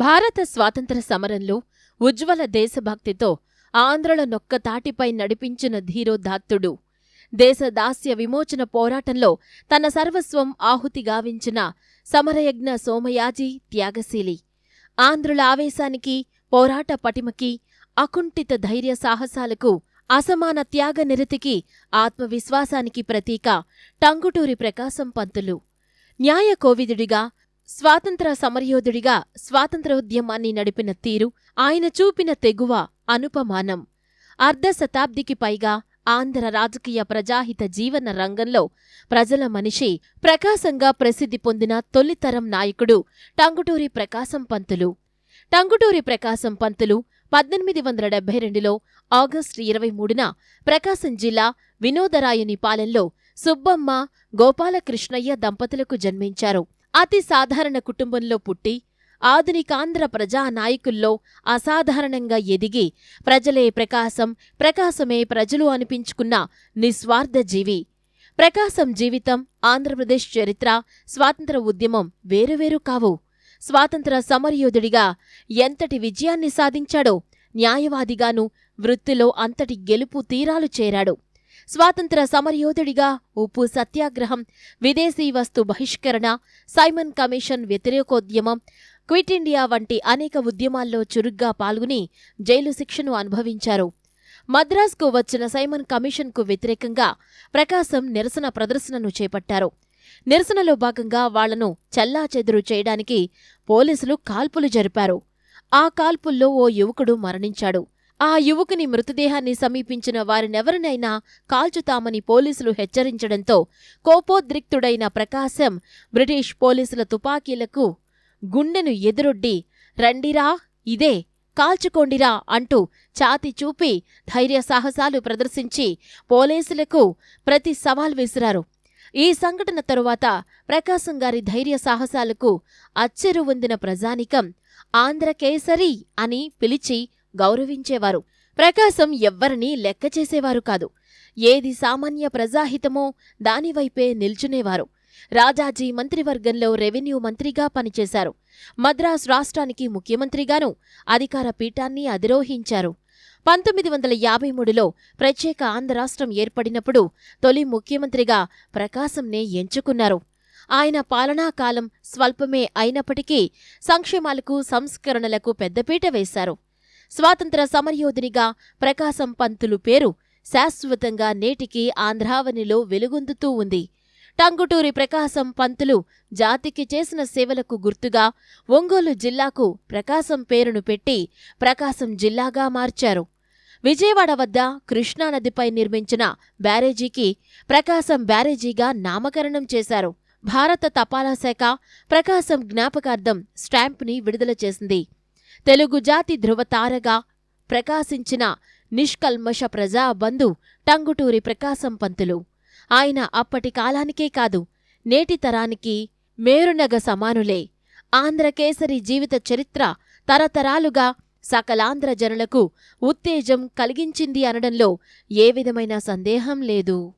భారత స్వాతంత్ర సమరంలో ఉజ్వల దేశభక్తితో ఆంధ్రుల నొక్కతాటిపై నడిపించిన ధీరోదాత్తుడు దేశ దాస్య విమోచన పోరాటంలో తన సర్వస్వం ఆహుతిగావించిన సమరయజ్ఞ సోమయాజీ త్యాగశీలి. ఆంధ్రుల ఆవేశానికి పోరాట పటిమకి అకుంఠిత ధైర్య సాహసాలకు అసమాన త్యాగ నిరతికి ఆత్మవిశ్వాసానికి ప్రతీక టంగుటూరి ప్రకాశం పంతులు. న్యాయ కోవిదుడిగా స్వాతంత్ర సమరయోధుడిగా స్వాతంత్రోద్యమాన్ని నడిపిన తీరు ఆయన చూపిన తెగువ అనుపమానం. అర్ధ శతాబ్దికి పైగా ఆంధ్ర రాజకీయ ప్రజాహిత జీవన రంగంలో ప్రజల మనిషి ప్రకాశంగా ప్రసిద్ధి పొందిన తొలితరం నాయకుడు టంగుటూరి ప్రకాశం పంతులు. టంగుటూరి ప్రకాశం పంతులు పద్దెనిమిది వందల డెబ్బై రెండులో ఆగస్టు ఇరవై మూడున ప్రకాశం జిల్లా వినోదరాయునిపాలెంలో సుబ్బమ్మ గోపాలకృష్ణయ్య దంపతులకు జన్మించారు. అతి సాధారణ కుటుంబంలో పుట్టి ఆధునికాంధ్ర ప్రజా నాయకుల్లో అసాధారణంగా ఎదిగి ప్రజలే ప్రకాశం ప్రకాశమే ప్రజలు అనిపించుకున్న నిస్వార్థ జీవి. ప్రకాశం జీవితం ఆంధ్రప్రదేశ్ చరిత్ర స్వాతంత్ర ఉద్యమం వేరువేరు కావు. స్వాతంత్ర సమరయోధుడిగా ఎంతటి విజయాన్ని సాధించాడో న్యాయవాదిగాను వృత్తిలో అంతటి గెలుపు తీరాలు చేరాడు. స్వాతంత్ర సమరయోధుడిగా ఉప్పు సత్యాగ్రహం విదేశీ వస్తు బహిష్కరణ సైమన్ కమిషన్ వ్యతిరేకోద్యమం క్విట్ ఇండియా వంటి అనేక ఉద్యమాల్లో చురుగ్గా పాల్గొని జైలు శిక్షను అనుభవించారు. మద్రాస్కు వచ్చిన సైమన్ కమిషన్కు వ్యతిరేకంగా ప్రకాశం నిరసన ప్రదర్శనను చేపట్టారు. నిరసనలో భాగంగా వాళ్ళను చెల్లాచెదురు చేయడానికి పోలీసులు కాల్పులు జరిపారు. ఆ కాల్పుల్లో ఓ యువకుడు మరణించాడు. ఆ యువకుని మృతదేహాన్ని సమీపించిన వారినెవరినైనా కాల్చుతామని పోలీసులు హెచ్చరించడంతో కోపోద్రిక్తుడైన ప్రకాశం బ్రిటిష్ పోలీసుల తుపాకీలకు గుండెను ఎదురొడ్డి రండిరా ఇదే కాల్చుకోండిరా అంటూ ఛాతి చూపి ధైర్య సాహసాలు ప్రదర్శించి పోలీసులకు ప్రతి సవాల్ విసిరారు. ఈ సంఘటన తరువాత ప్రకాశం గారి ధైర్య సాహసాలకు అచ్చెరువొందిన ప్రజానికం ఆంధ్రకేసరి అని పిలిచి గౌరవించేవారు. ప్రకాశం ఎవ్వరినీ లెక్క చేసేవారు కాదు. ఏది సామాన్య ప్రజాహితమో దానివైపే నిల్చునేవారు. రాజాజీ మంత్రివర్గంలో రెవెన్యూ మంత్రిగా పనిచేశారు. మద్రాస్ రాష్ట్రానికి ముఖ్యమంత్రిగాను అధికార పీఠాన్ని అధిరోహించారు. పంతొమ్మిది వందల యాభై మూడులో ప్రత్యేక ఆంధ్ర రాష్ట్రం ఏర్పడినప్పుడు తొలి ముఖ్యమంత్రిగా ప్రకాశంనే ఎంచుకున్నారు. ఆయన పాలనాకాలం స్వల్పమే అయినప్పటికీ సంక్షేమాలకు సంస్కరణలకు పెద్దపీట వేశారు. స్వాతంత్ర సమరయోధునిగా ప్రకాశం పంతులు పేరు శాశ్వతంగా నేటికి ఆంధ్రావనిలో వెలుగొందుతూ ఉంది. టంగుటూరి ప్రకాశం పంతులు జాతికి చేసిన సేవలకు గుర్తుగా ఒంగోలు జిల్లాకు ప్రకాశం పేరును పెట్టి ప్రకాశం జిల్లాగా మార్చారు. విజయవాడ వద్ద కృష్ణానదిపై నిర్మించిన బ్యారేజీకి ప్రకాశం బ్యారేజీగా నామకరణం చేశారు. భారత తపాలా శాఖ ప్రకాశం జ్ఞాపకార్థం స్టాంపుని విడుదల చేసింది. తెలుగు జాతి ధృవతారగా ప్రకాశించిన నిష్కల్మష ప్రజాబంధు టంగుటూరి ప్రకాశం పంతులు. ఆయన అప్పటి కాలానికే కాదు నేటి తరానికి మేరునగ సమానులే. ఆంధ్రకేసరి జీవిత చరిత్ర తరతరాలుగా సకలాంధ్ర జనులకు ఉత్తేజం కలిగించింది అనడంలో ఏ విధమైన సందేహం లేదు.